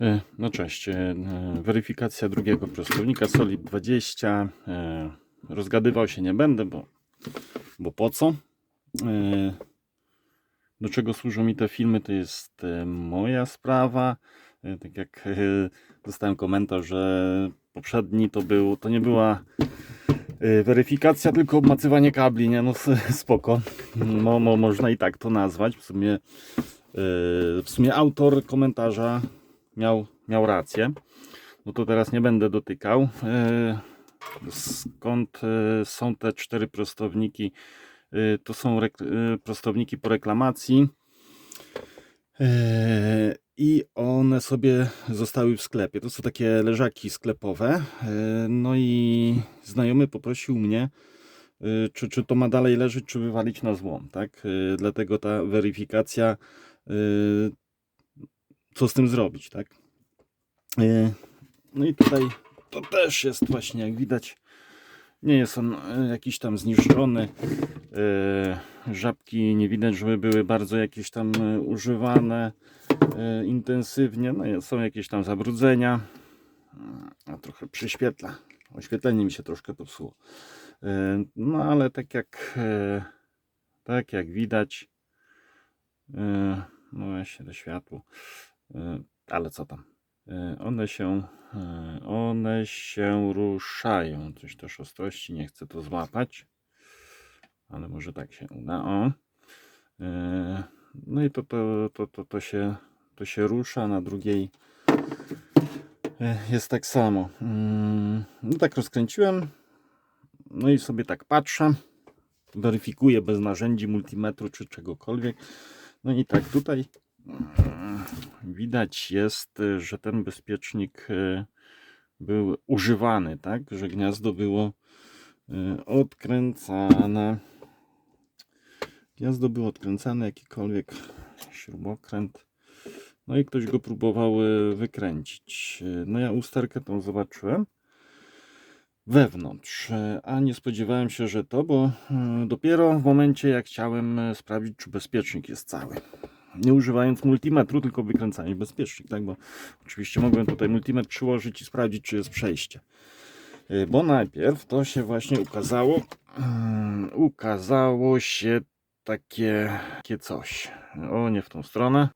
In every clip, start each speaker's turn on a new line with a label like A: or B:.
A: E, No cześć. e, Weryfikacja drugiego prostownika Solid 20. E, Rozgadywał się nie będę, bo, bo po co? E, Do czego służą mi te filmy, to jest e, moja sprawa. E, Tak jak e, dostałem komentarz, że poprzedni to był, to nie była e, weryfikacja, tylko obmacywanie kabli, nie? No spoko. Mo, mo, można i tak to nazwać. W sumie, e, w sumie autor komentarza miał, miał rację. No to teraz nie będę dotykał. E, Skąd e, są te cztery prostowniki? E, To są prostowniki po reklamacji. I one sobie zostały w sklepie. To są takie leżaki sklepowe. No i znajomy poprosił mnie, czy, czy to ma dalej leżeć, czy wywalić na złom. Tak? Dlatego ta weryfikacja, co z tym zrobić. Tak? E, No i tutaj to też jest właśnie, jak widać, nie jest on e, jakiś tam zniszczony. E, Żabki nie widać, żeby były bardzo jakieś tam używane intensywnie. No są jakieś tam zabrudzenia. A trochę przyświetla. Oświetlenie mi się troszkę popsuło. No ale tak jak tak jak widać, no właśnie to światło. E, Ale co tam? E, One się, e, one się ruszają. Coś też ostrości, nie chcę to złapać. Ale może tak się uda. O. No i to, to, to, to, to, się, to się rusza. Na drugiej jest tak samo. No tak rozkręciłem. No i sobie tak patrzę. Weryfikuję bez narzędzi multimetru czy czegokolwiek. No i tak tutaj widać jest, y, że ten bezpiecznik y, był używany, tak? Że gniazdo było y, odkręcane. Gniazdo było odkręcane, jakikolwiek śrubokręt. No i ktoś go próbował wykręcić. No ja usterkę tą zobaczyłem wewnątrz, a nie spodziewałem się, że to, bo dopiero w momencie jak chciałem sprawdzić, czy bezpiecznik jest cały nie używając multimetru, tylko wykręcając bezpiecznik, tak? Bo oczywiście mogłem tutaj multimetr przyłożyć i sprawdzić, czy jest przejście. Yy, Bo najpierw to się właśnie ukazało, mm, ukazało się takie, takie coś. O, nie w tą stronę.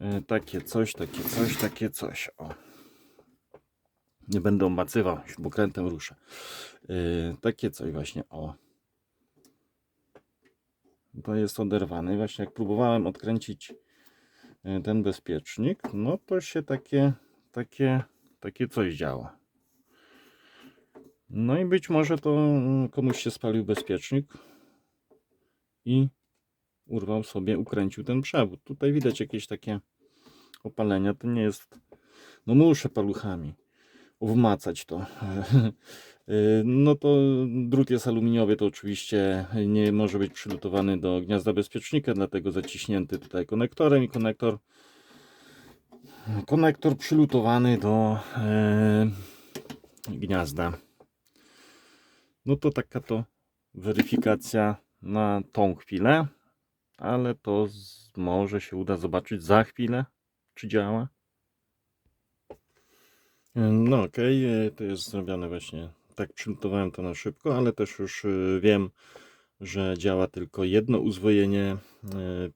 A: Yy, Takie coś, takie coś, takie coś. O. Nie będę omacywał, śrubokrętem ruszę. Takie coś właśnie, o to jest oderwane. I właśnie jak próbowałem odkręcić e, ten bezpiecznik, no to się takie, takie, takie coś działa. No i być może to mm, komuś się spalił bezpiecznik i urwał sobie, ukręcił ten przewód. Tutaj widać jakieś takie opalenia. To nie jest. No muszę paluchami wmacać to. Y, No to drut jest aluminiowy, to oczywiście nie może być przygotowany do gniazda bezpiecznika, dlatego zaciśnięty tutaj konektorem i konektor konektor przylutowany do e, gniazda. No to taka to weryfikacja na tą chwilę, ale to z, może się uda zobaczyć za chwilę, czy działa. No okej, e, to jest zrobione właśnie tak przygotowałem to na szybko, ale też już e, wiem, że działa tylko jedno uzwojenie e,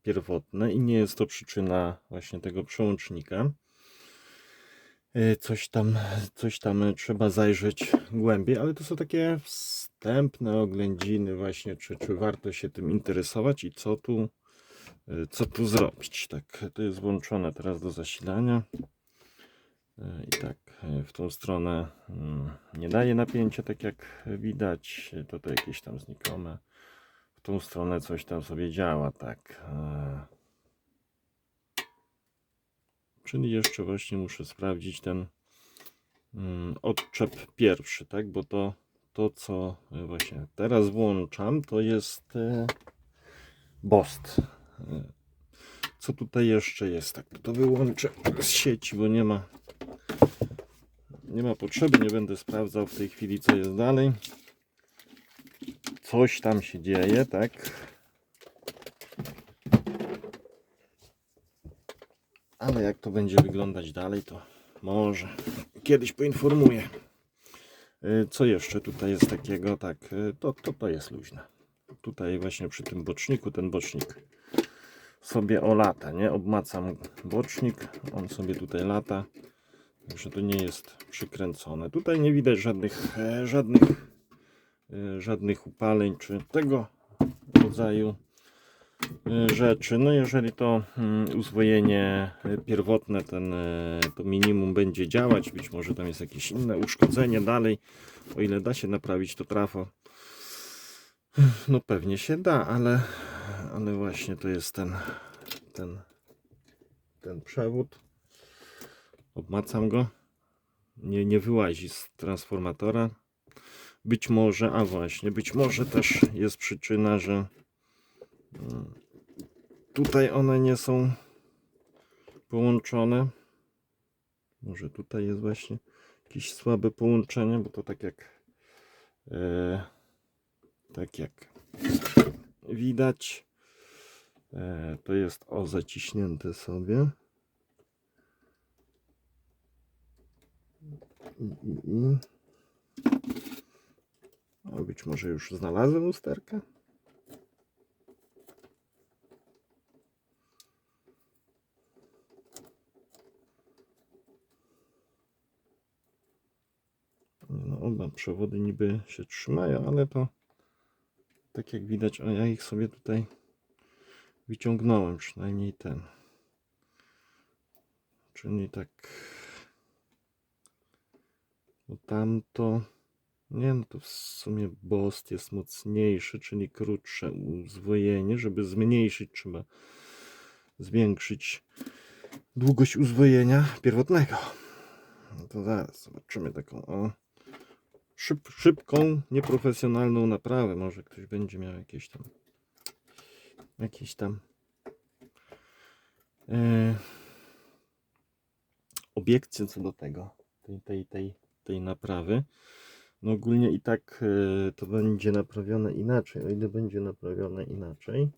A: pierwotne i nie jest to przyczyna właśnie tego przełącznika. E, Coś tam, coś tam trzeba zajrzeć głębiej, ale to są takie wstępne oględziny właśnie, czy, czy warto się tym interesować i co tu, e, co tu zrobić. Tak, to jest włączone teraz do zasilania. E, I tak e, w tą stronę mm, nie daje napięcia, tak jak widać. E, Tutaj jakieś tam znikome. W tą stronę coś tam sobie działa, tak. Czyli jeszcze właśnie muszę sprawdzić ten mm, odczep pierwszy, tak? Bo to, to co właśnie teraz włączam, to jest BOST. Co tutaj jeszcze jest? Tak, to wyłączę z sieci, bo nie ma nie ma potrzeby, nie będę sprawdzał w tej chwili, co jest dalej. Coś tam się dzieje, tak? Ale jak to będzie wyglądać dalej, to może kiedyś poinformuję. Y, Co jeszcze tutaj jest takiego? Tak, y, to, to, to jest luźne. Tutaj właśnie przy tym boczniku, ten bocznik sobie o lata, nie? Obmacam bocznik, on sobie tutaj lata. Także to nie jest przykręcone. Tutaj nie widać żadnych, e, żadnych, e, żadnych upaleń czy tego rodzaju e, rzeczy. No jeżeli to mm, uzwojenie pierwotne, ten, to minimum będzie działać, być może tam jest jakieś inne uszkodzenie dalej, o ile da się naprawić to trafo. No pewnie się da, ale, ale właśnie to jest ten, ten, ten przewód. Obmacam go. Nie, nie wyłazi z transformatora. Być może, a właśnie, być może też jest przyczyna, że mm, tutaj one nie są połączone. Może tutaj jest właśnie jakieś słabe połączenie, bo to tak jak e, tak jak widać e, to jest o zaciśnięte sobie. O, być może już znalazłem usterkę. No, przewody niby się trzymają, ale to tak jak widać, o, ja ich sobie tutaj wyciągnąłem, przynajmniej ten. Czyli tak bo tamto. Nie, no to w sumie Bost jest mocniejszy, czyli krótsze uzwojenie. Żeby zmniejszyć, trzeba zwiększyć długość uzwojenia pierwotnego. No to zaraz zobaczymy taką o szyb, szybką, nieprofesjonalną naprawę. Może ktoś będzie miał jakieś tam jakieś tam e, obiekcje co do tego, tej, tej, tej, tej naprawy. No ogólnie i tak e, to będzie naprawione inaczej, o ile będzie naprawione inaczej.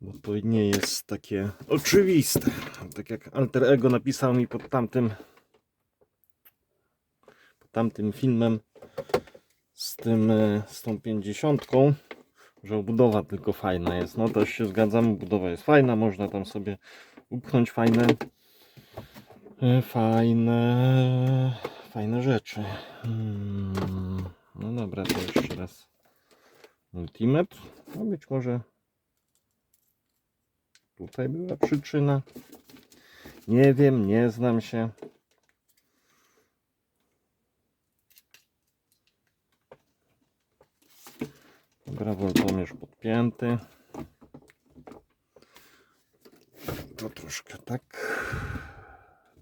A: Bo to nie jest takie oczywiste. Tak jak Alter Ego napisał mi pod tamtym tamtym filmem z tym e, z tą 50, że obudowa tylko fajna jest. No też się zgadzam, budowa jest fajna, można tam sobie upchnąć fajne e, fajne fajne rzeczy. Hmm. No dobra, to jeszcze raz multimetr. No być może tutaj była przyczyna. Nie wiem, nie znam się. Dobra, woltomierz podpięty. To troszkę tak.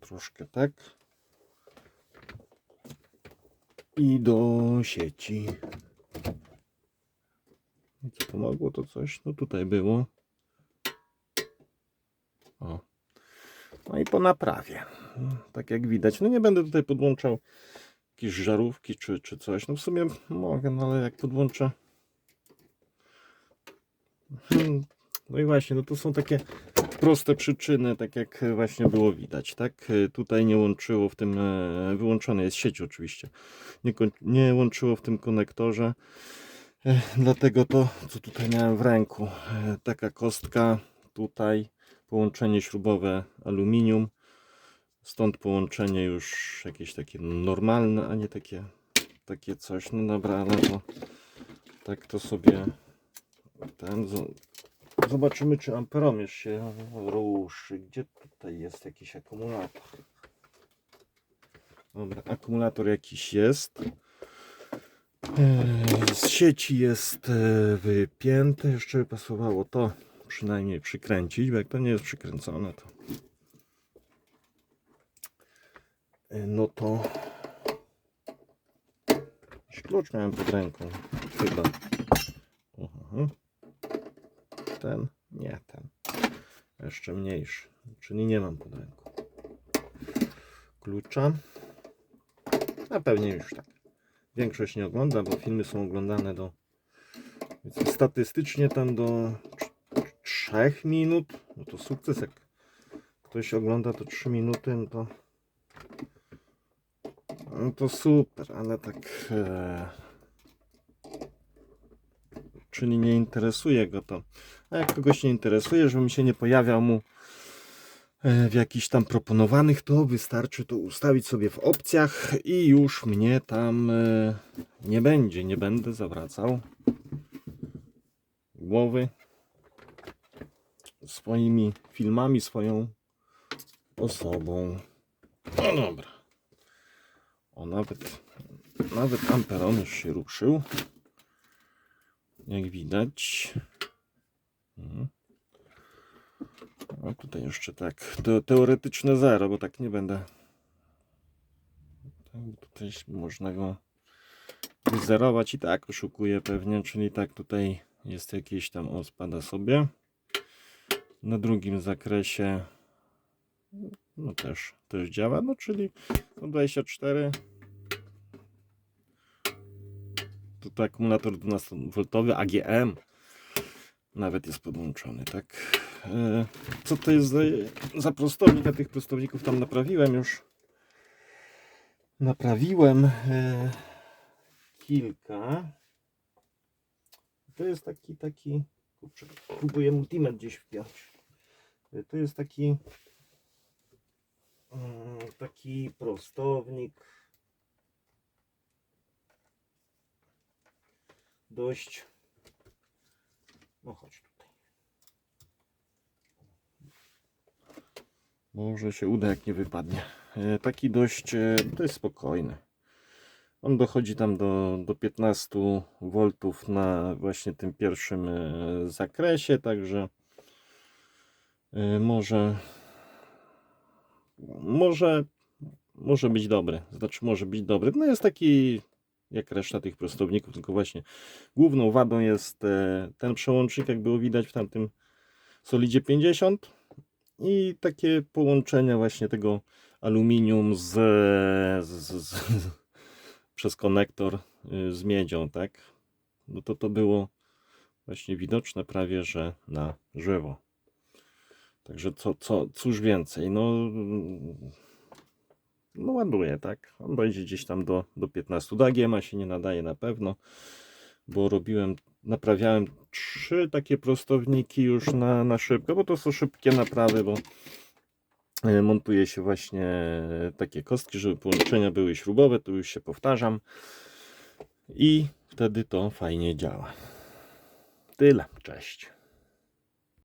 A: Troszkę tak. I do sieci. I co pomogło to coś? No tutaj było. O. No i po naprawie. Tak jak widać. No nie będę tutaj podłączał jakieś żarówki czy, czy coś. No w sumie mogę, no ale jak podłączę. Hmm, No i właśnie, no to są takie proste przyczyny, tak jak właśnie było widać, tak? Tutaj nie łączyło w tym, e, wyłączone jest sieć oczywiście, nie, nie łączyło w tym konektorze, e, dlatego to, co tutaj miałem w ręku, e, taka kostka, tutaj połączenie śrubowe aluminium, stąd połączenie już jakieś takie normalne, a nie takie, takie coś, no dobra, ale to tak to sobie ten, zo- Zobaczymy, czy amperomierz się ruszy. Gdzie tutaj jest jakiś akumulator? Dobra, akumulator jakiś jest. Eee, Z sieci jest e, wypięte. Jeszcze by pasowało to przynajmniej przykręcić, bo jak to nie jest przykręcone, to e, no to klucz miałem pod ręką. Chyba. Ten? Nie, ten. Jeszcze mniejszy. Czyli nie mam pod ręką. Klucza. A pewnie już tak. Większość nie ogląda, bo filmy są oglądane do statystycznie tam do 3 minut. No to sukces jak ktoś ogląda to 3 minuty, no to no to super, ale tak e, czyli nie interesuje go to. A jak kogoś nie interesuje, żebym się nie pojawiał mu e, w jakichś tam proponowanych, to wystarczy to ustawić sobie w opcjach i już mnie tam e, nie będzie, nie będę zawracał głowy swoimi filmami, swoją osobą. No dobra. O, nawet, nawet Amperon już się ruszył. Jak widać. A tutaj jeszcze tak, to teoretyczne zero, bo tak nie będę. Tak, tutaj można go zerować i tak oszukuje pewnie, czyli tak tutaj jest jakieś tam, o spada sobie. Na drugim zakresie no też, też działa, no czyli no 24 Tutaj akumulator 12V AGM nawet jest podłączony, tak? E, Co to jest za, za prostownik? Ja tych prostowników tam naprawiłem już. Naprawiłem e, kilka. To jest taki, taki, kurczę, próbuję multimet gdzieś wpiąć. E, To jest taki mm, taki prostownik dość. No chodź tutaj. Może się uda jak nie wypadnie. E, taki dość e, to jest spokojny. On dochodzi tam do, do 15 V na właśnie tym pierwszym e, zakresie także może może może być dobry. Znaczy może być dobry. No jest taki jak reszta tych prostowników, tylko właśnie główną wadą jest e, ten przełącznik, jak było widać w tamtym Solidzie 50 i takie połączenie właśnie tego aluminium z, z, z, z przez konektor y, z miedzią, tak? No to to było właśnie widoczne prawie, że na żywo. Także co, co, cóż więcej, no no ładuje, tak? On dojdzie gdzieś tam do, do 15. Do AGM się nie nadaje na pewno, bo robiłem, naprawiałem trzy takie prostowniki już na, na szybko, bo to są szybkie naprawy, bo e, montuje się właśnie takie kostki, żeby połączenia były śrubowe, tu już się powtarzam i wtedy to fajnie działa. Tyle, cześć.